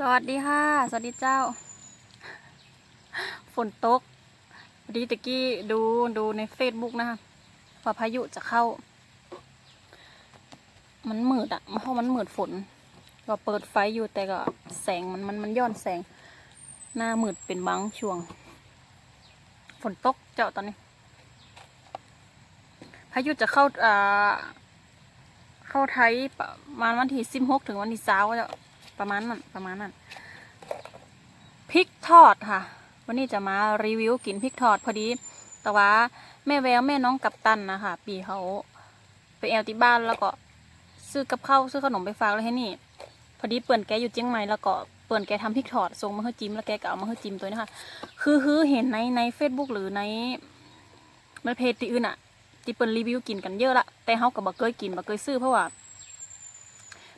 สวัสดีค่ะ สวัสดีเจ้า ฝนตกพอดีตะกี้ดูดูในเฟซบุ๊กนะคะว่าพายุจะเข้า มันมืดอะเพราะมันมืดฝน ก็เปิดไฟอยู่แต่ก็แสงมันมันมันย้อนแสง หน้ามืดเป็นบางช่วง ฝนตกเจ้าตอนนี้ พายุจะเข้าอ่าเข้าไทยประมาณวันที่สิบหกถึงวันที่สาวจะ ประมาณนั้นประมาณนั้นพริกทอดค่ะ วันนี้จะมารีวิวกินพริกทอดพอดี แต่ว่าแม่แววแม่น้องกัปตันนะคะปีเขาไปแอลที่บ้านแล้วก็ซื้อกับข้าวซื้อขนมไปฝากเลยให้นี่ พอดีเปิ่นแกอยู่เจียงใหม่แล้วก็เปิ่นแกทำพริกทอดส่งมาให้จิ้มแล้วแกก็เอามาให้จิ้มตัวนี้ค่ะ คือคือเห็นในในเฟซบุ๊กหรือในในเพจที่อื่นอะที่เปิ่นรีวิวกินกันเยอะละแต่เฮาก็บ่เคยกินบ่เคยซื้อเพราะว่า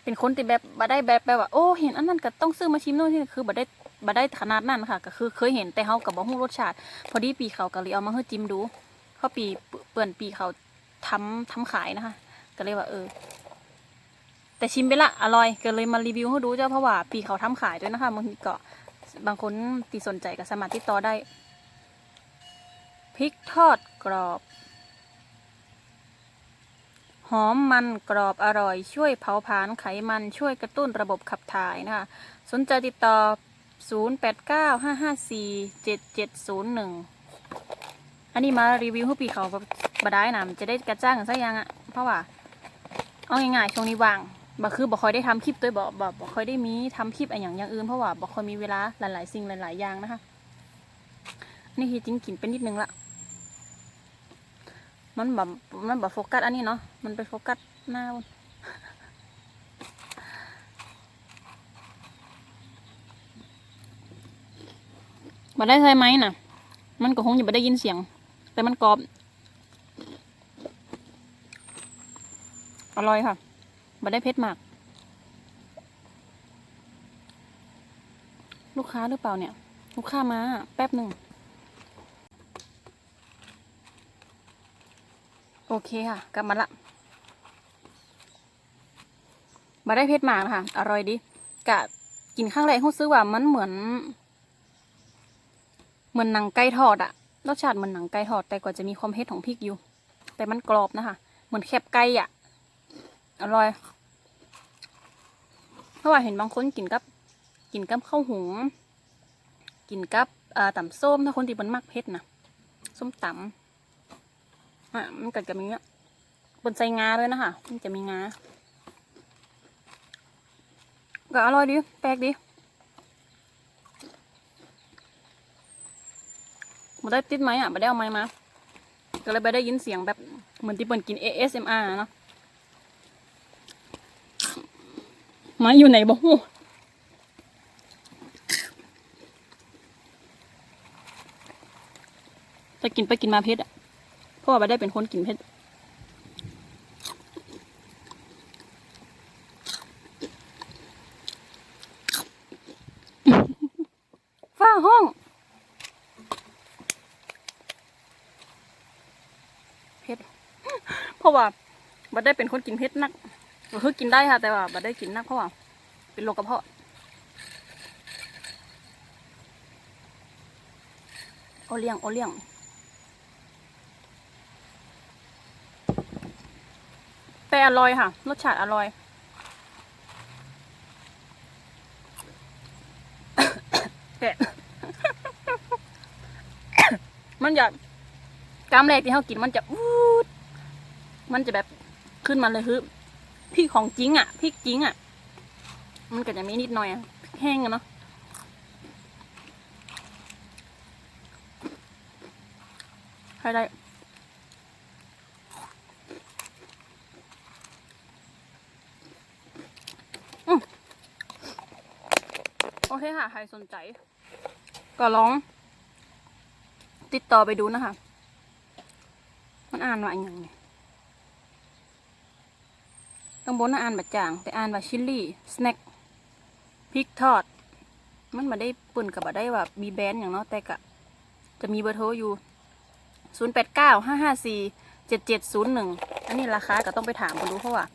เป็นคนที่แบบบ่ได้แบบแบบว่าโอ้เห็นอันนั้นก็ต้องซื้อมาชิมนู่นที่คือบ่ได้บ่ได้ขนาดนั้นค่ะ ก็คือเคยเห็นแต่เฮาก็บ่ฮู้รสชาติ พอดีปีเขาก็เลยเอามาให้จิ้มดูเพราะปีเปิ่อนปีเขาทำทำขายนะคะ ก็เลยว่าเออ แต่ชิมไปละอร่อยก็เลยมารีวิวให้ดูเจ้าเพราะว่าปีเขาทำขายด้วยนะคะบางทีก็บางคนตีสนใจก็สามารถติดต่อได้พริกทอดกรอบ หอมมันกรอบอร่อย ช่วยเผาผลาญไขมันช่วยกระตุ้นระบบขับถ่ายนะคะ สนใจติดต่อ 0895547701 อันนี้มารีวิวให้ปีเขาแบบบได้นะมันจะได้กระจ้างกันสักอยังอะเพราะว่า เอาง่ายๆช่วงนี้ว่างบ่คือบ่ค่อยได้ทำคลิปตัวบ่บ่บ่ค่อยได้มีทำคลิปอะไรอย่างอย่างอื่นเพราะว่าบ่ค่อยมีเวลาหลายๆสิ่งหลายๆอย่างนะคะนนี่คือจริงกินเป็นนิดนึงละ มันแบบมันแบบโฟกัสอันนี้เนาะ มันไปโฟกัสหน้ามันได้ใช่ไหมน่ะ มันก็คงจะไม่ได้ยินเสียง แต่มันกรอบ อร่อยค่ะมาได้เผ็ดมาก ลูกค้าหรือเปล่าเนี่ย ลูกค้ามาแป๊บหนึ่ง โอเคค่ะ กลับมาละ มาได้เผ็ดมากนะคะอร่อยดีกะกินข้างแรกเขาซื้อว่ามันเหมือน เหมือนหนังไก่ทอดอะรสชาติเหมือนหนังไก่ทอด แต่ก็จะมีความเผ็ดของพริกอยู่ แต่มันกรอบนะคะ เหมือนแคบไก่อะอร่อย เพราะว่าเห็นบางคนกินกับ กินกับข้าวหุง กินกับเอ่ำส้มถ้าคนที่มันมักเผ็ดนะส้มตำ อะมันก็จะมีอะบนใส่งาด้วยนะคะมันจะมีงาก็อร่อยดี แปลกดีมาได้ติดไหมอะมาได้เอาไม้มา ก็เลยไปได้ยินเสียงแบบ เหมือนที่เปิ่นกิน ASMR เนาะไม้อยู่ไหนบ่ฮู้แต่กินไปกินมาเพชรอะ พราะว่าไม่ได้เป็นคนกินเผ็ดฝ้าห้องเผ็ดเพราะว่าบัได้เป็นคนกินเผ็ดนักก็คือกินได้ค่ะ แต่ว่าบัได้กินนักเพราะว่าเป็นโรคกระเพาะโอเลี้ยงโอเลี้ยง แต่ อร่อยค่ะ รสชาติอร่อย มันจะกามแรกที่เขากินมันจะวูดมันจะแบบขึ้นมาเลยคือพี่ของจริงอะพริกจริงอะ มันก็จะมีนิดหน่อยอะแห้งอะเนาะให้ได้ โอเคค่ะ ใครสนใจ ก็ลอง ติดต่อไปดูนะคะ มันอ่านว่าอย่างไงข้างบนน่ะอ่านแบบจาง แต่อ่านว่าชิลลี่ สแน็คพริกทอด มันมาได้ปุ่นกับมาได้ว่ามีแบรนด์อย่างเนาะแต่กะ จะมีเบอร์โทรอยู่ 0 8 9 5 5 4 7 7 0 1 อันนี้ราคาก็ต้องไปถามกันดูเพราะว่า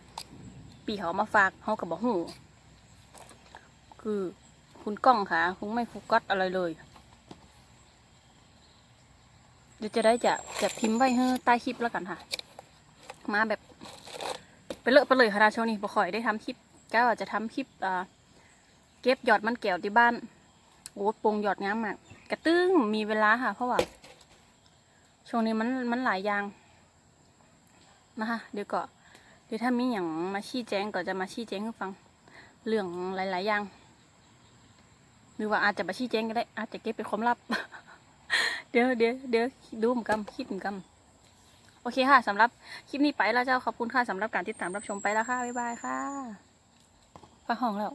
ปีเขาเอามาฝากเขากับบอกหูคือ คุณกล้องค่ะคงไม่โฟกัสอะไรเลยเดี๋ยวจะได้จะจะพิมพ์ไว้ให้ใต้คลิปแล้วกันค่ะ มาแบบไปเลอะไปเลยค่ะช่วงนี้บ่ค่อยได้ทำคลิปก็ว่าจะทำคลิปอ่าเก็บยอดมันแก้วที่บ้านโอ้ปรุงยอดงามมากกระตึ้งมีเวลาค่ะ เพราะว่าช่วงนี้มันมันหลายอย่างนะคะเดี๋ยวก็เดี๋ยวถ้ามีอย่างมาชี้แจงก็จะมาชี้แจงให้ฟังเรื่องหลาย ๆ อย่าง หรือว่าอาจจะมาชี้แจงก็ได้ อาจจะเก็บเป็นความลับ เดี๋ยวเดี๋ยวเดี๋ยวดูเหมอนกันคิดเหมอนกันโอเคค่ะสำหรับคลิปนี้ไปแล้วเจ้าขอบคุณค่ะสำหรับการติดตามรับชมไปแล้วค่ะบ๊ายบายค่ะไปห้องแล้ว